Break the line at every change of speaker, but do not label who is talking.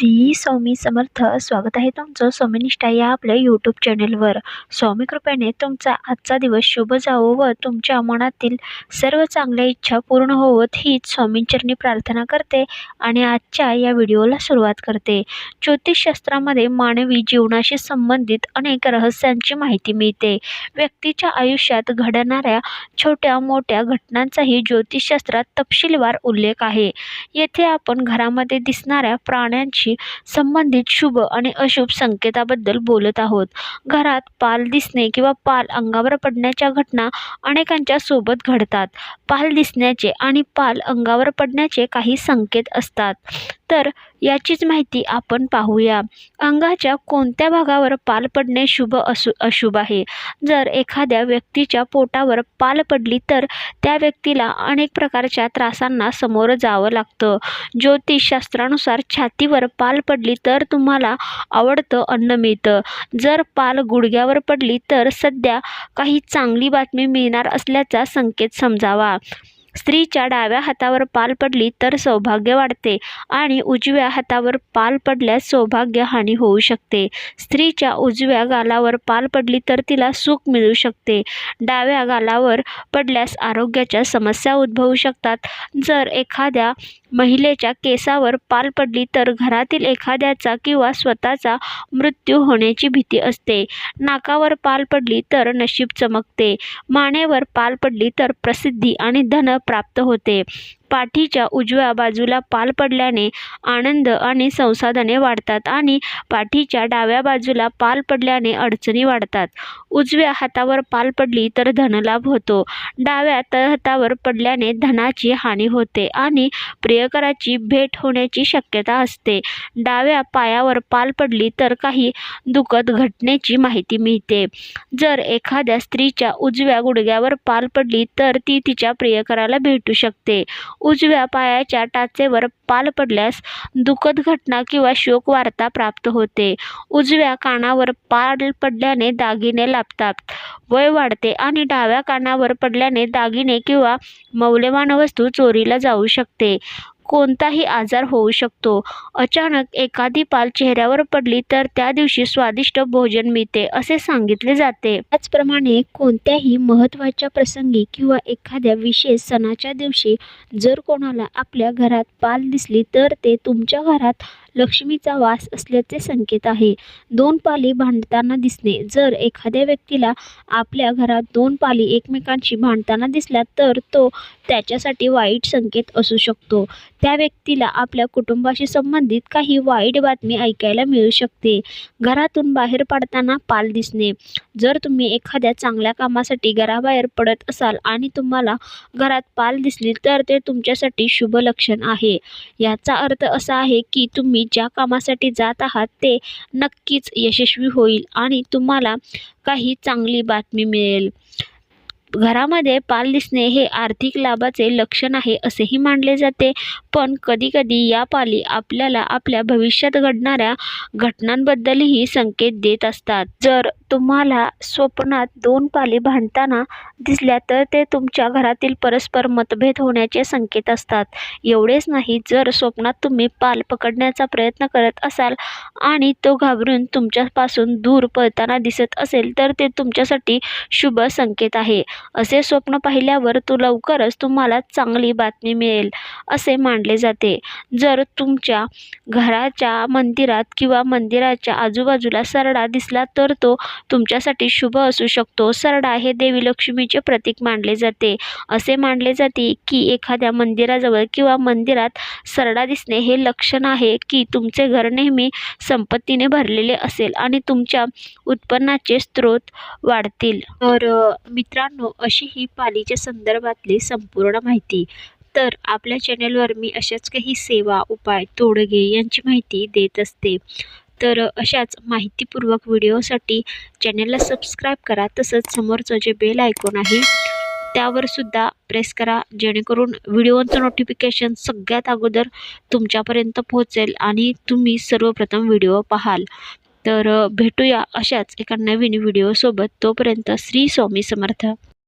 श्री स्वामी समर्थ. स्वागत आहे तुमचं स्वामीनिष्ठा या आपल्या यूट्यूब चॅनेलवर स्वामी कृपेने तुमचा आजचा दिवस शुभ जावो व तुमच्या मनातील सर्व चांगल्या इच्छा पूर्ण होवत हीच स्वामींचरणी प्रार्थना करते आणि आजच्या या व्हिडिओला सुरुवात करते. ज्योतिषशास्त्रामध्ये मानवी जीवनाशी संबंधित अनेक रहस्यांची माहिती मिळते. व्यक्तीच्या आयुष्यात घडणाऱ्या छोट्या मोठ्या घटनांचाही ज्योतिषशास्त्रात तपशीलवार उल्लेख आहे. येथे आपण घरामध्ये दिसणाऱ्या प्राण्यांची प्राण्यांशी संबंधित शुभ आणि अशुभ संकेताबद्दल बोलत आहोत. घरात पाल दिसणे किंवा पाल अंगावर पडण्याच्या घटना अनेकांच्या सोबत घडतात. पाल दिसण्याचे आणि पाल अंगावर पडण्याचे काही संकेत असतात. तर याचीच माहिती आपण पाहूया. अंगाच्या कोणत्या भागावर पाल पडणे शुभ असू अशुभ आहे? जर एखाद्या व्यक्तीच्या पोटावर पाल पडली तर त्या व्यक्तीला अनेक प्रकारच्या त्रासांना समोर जावं लागतं. ज्योतिषशास्त्रानुसार छातीवर पाल पडली तर तुम्हाला आवडतं अन्न मिळतं. जर पाल गुडघ्यावर पडली तर सध्या काही चांगली बातमी मिळणार असल्याचा संकेत समजावा. स्त्रीच्या डाव्या हातावर पाल पडली तर सौभाग्य वाढते आणि उजव्या हातावर पाल पडल्यास सौभाग्य हानी होऊ शकते. स्त्रीच्या उजव्या गालावर पाल पडली तर तिला सुख मिळू शकते. डाव्या गालावर पडल्यास आरोग्याच्या समस्या उद्भवू शकतात. जर एखाद्या महिलेच्या केसावर पाल पडली तर घरातील एखाद्याचा किंवा स्वतःचा मृत्यू होण्याची भीती असते. नाकावर पाल पडली तर नशीब चमकते. मानेवर पाल पडली तर प्रसिद्धी आणि धन प्राप्त होते. पाठीच्या उजव्या बाजूला पाल पडल्याने आनंद आणि संसाधने वाढतात आणि पाठीच्या डाव्या बाजूला पाल पडल्याने अडचणी वाढतात. उजव्या हातावर पाल पडली तर धनलाभ होतो. डाव्या तळहातावर पडल्याने धनाची हानी होते आणि प्रियकराची भेट होण्याची शक्यता असते. डाव्या पायावर पाल पडली तर काही दुखत घटनेची माहिती मिळते. जर एखाद्या स्त्रीच्या उजव्या गुडघ्यावर पाल पडली तर ती तिच्या प्रियकराला भेटू शकते. उजव्या पायाच्या टाचेवर पाल पडल्यास दुःखद घटना किंवा शोक वार्ता प्राप्त होते. उजव्या कानावर पाल पडल्याने दागिने लाभतात वय वाढते आणि डाव्या कानावर पडल्याने दागिने किंवा मौल्यवान वस्तू चोरीला जाऊ शकते. कोणताही आजार होऊ शकतो. अचानक एखादी पाल चेहऱ्यावर पडली तर त्या दिवशी स्वादिष्ट भोजन मिळते असे सांगितले जाते. त्याचप्रमाणे कोणत्याही महत्त्वाच्या प्रसंगी किंवा एखाद्या विशेष सणाच्या दिवशी जर कोणाला आपल्या घरात पाल दिसली तर ते तुमच्या घरात लक्ष्मीचा वास असल्याचे संकेत आहे. दोन पाली भांडताना दिसणे. जर एखाद्या व्यक्तीला आपल्या घरात दोन पाली एकमेकांशी भांडताना दिसल्या तर तो त्याच्यासाठी वाईट संकेत असू शकतो. त्या व्यक्तीला आपल्या कुटुंबाशी संबंधित काही वाईट बातमी ऐकायला मिळू शकते. घरातून बाहेर पडताना पाल दिसणे. जर तुम्ही एखाद्या चांगल्या कामासाठी घराबाहेर पडत असाल आणि तुम्हाला घरात पाल दिसली तर ते तुमच्यासाठी शुभ लक्षण आहे. याचा अर्थ असा आहे की तुम्ही तुम्ही ज्या कामासाठी जात आहात ते नक्कीच यशस्वी होईल आणि तुम्हाला काही चांगली बातमी मिळेल. घरामध्ये पाल दिसणे हे आर्थिक लाभाचे लक्षण आहे असेही मानले जाते. पण कधीकधी या पाली आपल्याला आपल्या भविष्यात घडणाऱ्या घटनांबद्दलही संकेत देत असतात. जर तुम्हाला स्वप्नात दोन पाली भांडताना दिसल्या तर ते तुमच्या घरातील परस्पर मतभेद होण्याचे संकेत असतात. एवढेच नाही जर स्वप्नात तुम्ही पाल पकडण्याचा प्रयत्न करत असाल आणि तो घाबरून तुमच्यापासून दूर पळताना दिसत असेल तर ते तुमच्यासाठी शुभ संकेत आहे. असे स्वप्न पाहिल्यावर तू लवकरच तुम्हाला चांगली बातमी मिळेल असे मानले जाते. जर तुमच्या घराच्या मंदिरात किंवा मंदिराच्या आजूबाजूला सरडा दिसला तर तो तुमच्यासाठी शुभ असू शकतो. सरडा हे देवी लक्ष्मीचे प्रतीक मानले जाते. असे मानले जाते की एखाद्या मंदिराजवळ किंवा मंदिरात सरडा दिसणे हे लक्षण आहे की तुमचे घर नेहमी संपत्तीने भरलेले असेल आणि तुमच्या उत्पन्नाचे स्रोत वाढतील. तर मित्रांनो अशी ही पालीच्या संदर्भातली संपूर्ण माहिती. तर आपल्या चॅनलवर मी अशाच काही सेवा उपाय तोडगे यांची माहिती देत असते. तर अशाच माहितीपूर्वक व्हिडिओसाठी चॅनलला सबस्क्राईब करा तसंच समोरचं जे बेल आयकॉन आहे त्यावर सुद्धा प्रेस करा जेणेकरून व्हिडिओचं नोटिफिकेशन सगळ्यात अगोदर तुमच्यापर्यंत पोहोचेल आणि तुम्ही सर्वप्रथम व्हिडिओ पाहाल. तर भेटूया अशाच एका नवीन व्हिडिओसोबत. तोपर्यंत श्री स्वामी समर्थ.